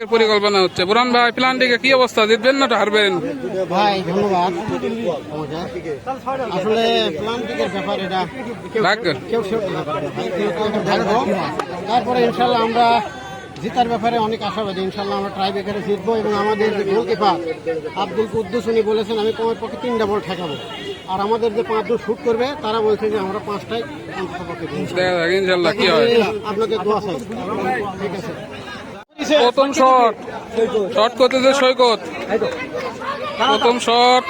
পরিকল্পনা হচ্ছে। বুরান ভাই প্ল্যানটিকে কি অবস্থা? জিতবেন না হারবেন? ভাই ধন্যবাদ। আসলে প্লান্টিকের ব্যাপার এটা। কেউ-। তারপরে ইনশাল্লাহ আমরা জিতার ব্যাপারে অনেক আশাবাদী। ইনশাল্লাহ আমরা ট্রাই বেকারে জিতবো এবং আমাদের যে গোলকিপার আব্দুল কুদ্দুস উনি বলেছেন আমি কমের পক্ষে তিনটা বল ঠেকাবো। আর আমাদের যে পাঁচজন শুট করবে তারা বলছে যে আমরা পাঁচটাই অন্তত পক্ষে আপনাকে দোয়া চাই। ঠিক আছে। প্রথম শট। শট করতেছে সৈকত। প্রথম শট।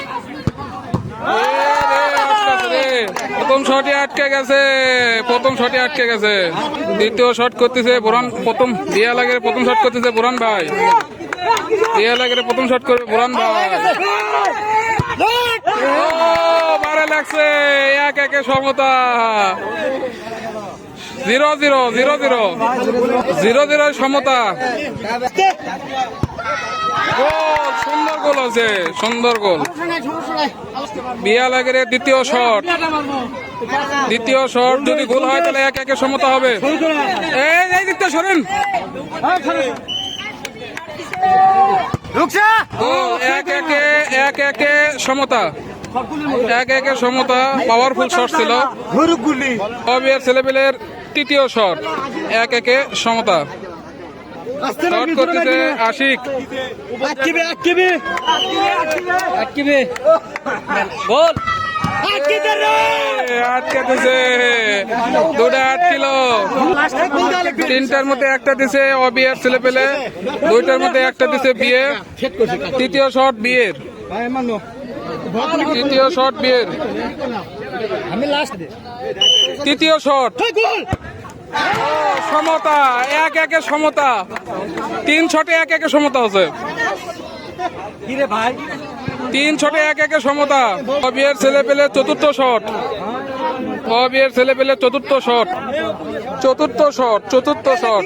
প্রথম শটে আটকে গেছে। প্রথম শটে আটকে গেছে। দ্বিতীয় শট করতেছে বোরান, প্রথম দিয়া লাগে প্রথম শট করতেছে বোরান ভাই। দিয়া লাগে প্রথম শট করবে বোরান ভাই। বারে লাগছে। এক, একে সমতা। Zero zero zero zero. Zero zero সমতা। গোল সুন্দর গোল আছে সুন্দর গোল। বিয়ালাগের দ্বিতীয় শট। দ্বিতীয় শট যদি গোল হয় তাহলে এক একে সমতা হবে। এই এই দিকটা সরেন। এক একে এক একে সমতা। এক একে সমতা পাওয়ারফুল শট ছিল। অবিয়ার ছেলেপেলের তৃতীয় শট এক একে সমতা। শট করতেছে আশিক। দুটা আটকিল তিনটার মধ্যে একটা দিছে অবিয়ার ছেলে পেলে দুইটার মধ্যে একটা দিছে বিয়ে তৃতীয় শট বিয়ের। তৃতীয় শট বিয়ের। আমি লাস্ট তৃতীয় শট সমতা এক একে সমতা। তিন শটে এক একে সমতা আছে। তিন শটে এক একে সমতা। অবিয়ের ছেলে পেলে চতুর্থ শট অবিয়ের ছেলে পেলে চতুর্থ শট চতুর্থ শট চতুর্থ শট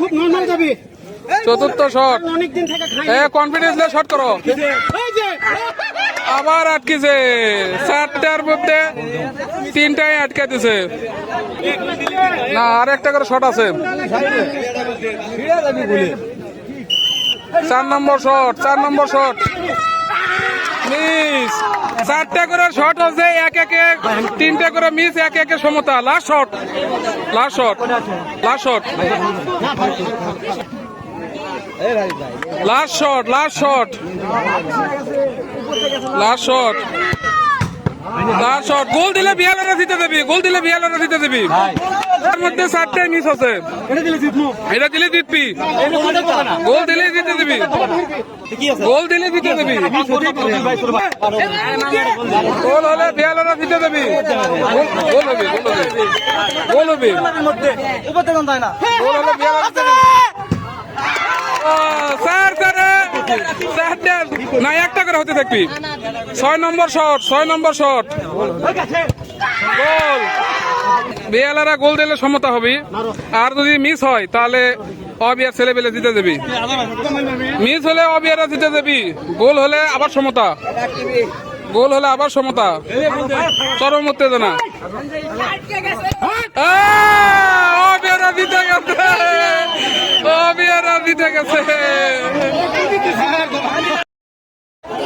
খুব নর্মাল যাবে। চতুর্থ শট অনেক দিন থেকে খাই কনফিডেন্স দিয়ে শট করো। আবার আটকেছে। চারটার মধ্যে তিনটাই আটকে দিছে। না আর একটা করে শট আছে। চার নম্বর শট চার নম্বর শট মিস, চারটা করে শট আছে, এক একে তিনটা করে মিস এক একে সমতা। Last shot last shot last shot last shot last shot last shot last shot goal দিলে বিয়ালারা জিতে দেবি গোল দিলে বিয়ালারা জিতে দেবি তার মধ্যে চারটায় মিস আছে। এটা দিলে জিতবি। গোল দিলে জিতে দিবি গোল দিলে জিতে দিবি গোল হলে বিয়ালারা জিতে দেবি গোল- গোল হবে গোল হবে গোল হবে। গোল হলে বিয়ালারা দেবি স্যার স্যার না একটা করে হতে থাকবি। ছয় নম্বর শট ছয় নম্বর শট। গোল। বিয়ালারা গোল দিলে সমতা হবে। আর যদি মিস হয় তাহলে অবিয়ার ছেলে পেলে জিতে দেবি। মিস হলে অবিয়ারা জিতে দেবি। গোল হলে আবার সমতা। গোল হলে আবার সমতা। চরম উত্তেজনা। জিতে গেছে।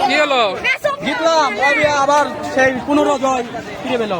কি হলো? জিতলাম আবার সেই পুনরজয় ফিরে পেল